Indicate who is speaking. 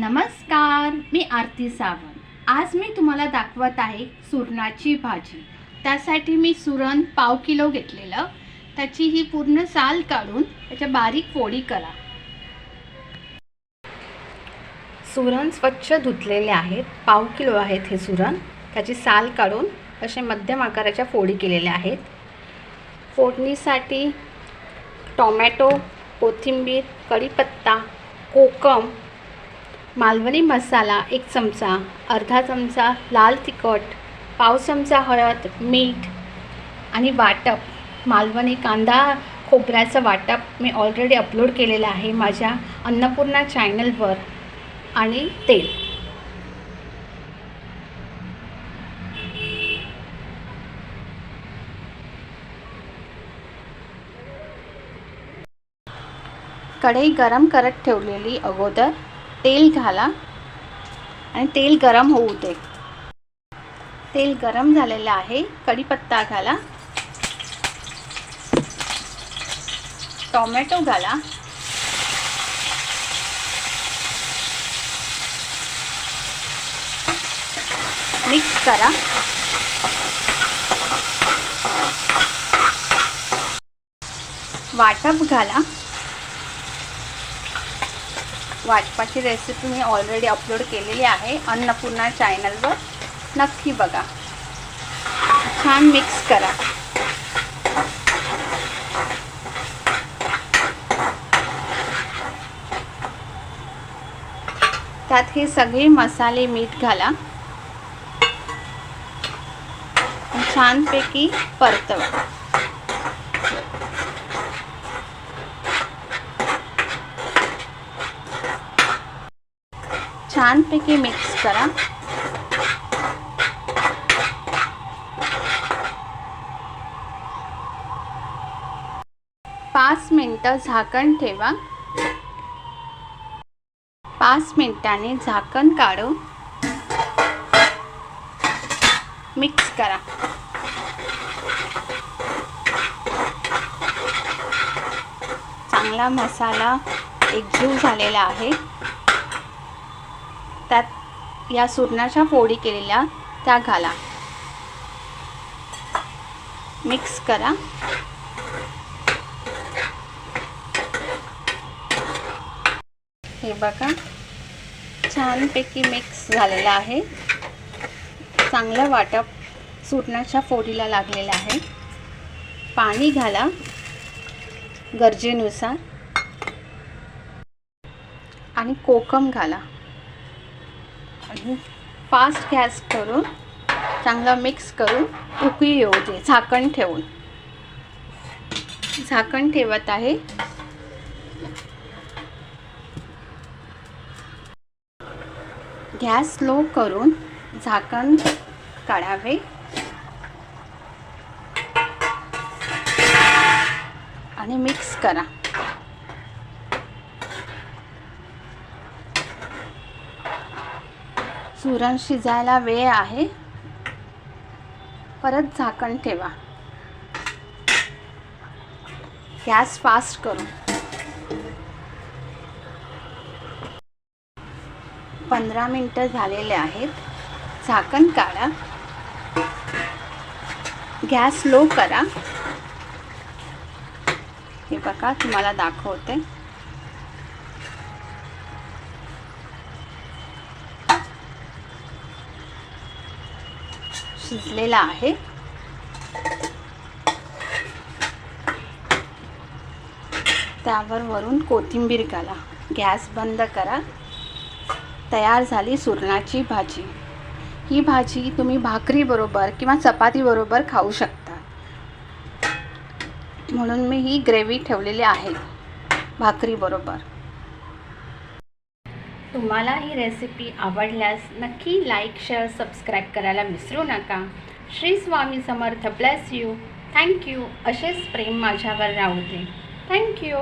Speaker 1: नमस्कार मी आरती सावंत. आज मी तुम्हाला दाखवत आहे सुरणाची भाजी. त्यासाठी मी सुरण पाव किलो घेतलेलं. त्याची ही पूर्ण साल काढून त्याच्या बारीक फोडी करा. सुरण स्वच्छ धुतलेले आहेत. पाव किलो आहेत हे सुरण. त्याची साल काढून असे मध्यम आकाराच्या फोडी केलेल्या आहेत. फोडणीसाठी टोमॅटो कोथिंबीर कढीपत्ता कोकम मालवणी मसाला एक चमचा अर्धा चमचा लाल तिखट पाव चमचा हळद मीठ आणि वाटप. मालवणी कांदा खोबऱ्याचं वाटप मी ऑलरेडी अपलोड केलेलं आहे माझ्या अन्नपूर्णा चॅनलवर आणि तेल. कढई गरम करत ठेवलेली अगोदर तेल घाला आणि तेल गरम होऊ दे. तेल गरम झालेलं आहे. कढीपत्ता घाला. टोमॅटो घाला. मिक्स करा. वाटप घाला. वाटपाची रेसिपी मी ऑलरेडी अपलोड केलेली आहे. अन्नपूर्णा चॅनलवर नक्की बघा. छान मिक्स करा. त्यात हे सगळे मसाले मीठ घाला. छानपैकी परतवा. छानपैकी मिक्स करा. पाच मिनटं झाकण ठेवा. पाच मिनिटांनी झाकण काढून मिक्स करा. चांगला मसाला एकजीव झालेला आहे. त्यात या सुरणाच्या फोडी केलेल्या त्या घाला. मिक्स करा. हे बघा छानपैकी मिक्स झालेलं आहे. चांगलं वाटप सुरणाच्या फोडीला लागलेलं आहे. पाणी घाला गरजेनुसार. आणि कोकम घाला. फास्ट गॅस करून चांगला मिक्स करून उकळी येऊ दे झाकण ठेवून. झाकण ठेवत आहे. गॅस लो करून झाकण काढावे. आणि मिक्स करा. सुरण शिजायला वेळ आहे. परत झाकण ठेवा. गॅस फास्ट करू. पंधरा मिनटं झालेले आहेत. झाकण काढा. गॅस लो करा. हे बघा तुम्हाला दाखवते. शिजलेला आहे. त्यावर वरून कोथिंबीर घाला. गॅस बंद करा. तयार झाली सुरणाची भाजी. ही भाजी तुम्ही भाकरीबरोबर किंवा चपातीबरोबर खाऊ शकता. म्हणून मी ही ग्रेव्ही ठेवलेली आहे. भाकरीबरोबर तुम्हाला ही रेसिपी आवडल्यास नक्की लाईक शेअर सबस्क्राईब करायला विसरू नका. Shri Swami Samarth bless you thank you असेच प्रेम माझ्यावर राहू दे. थँक्यू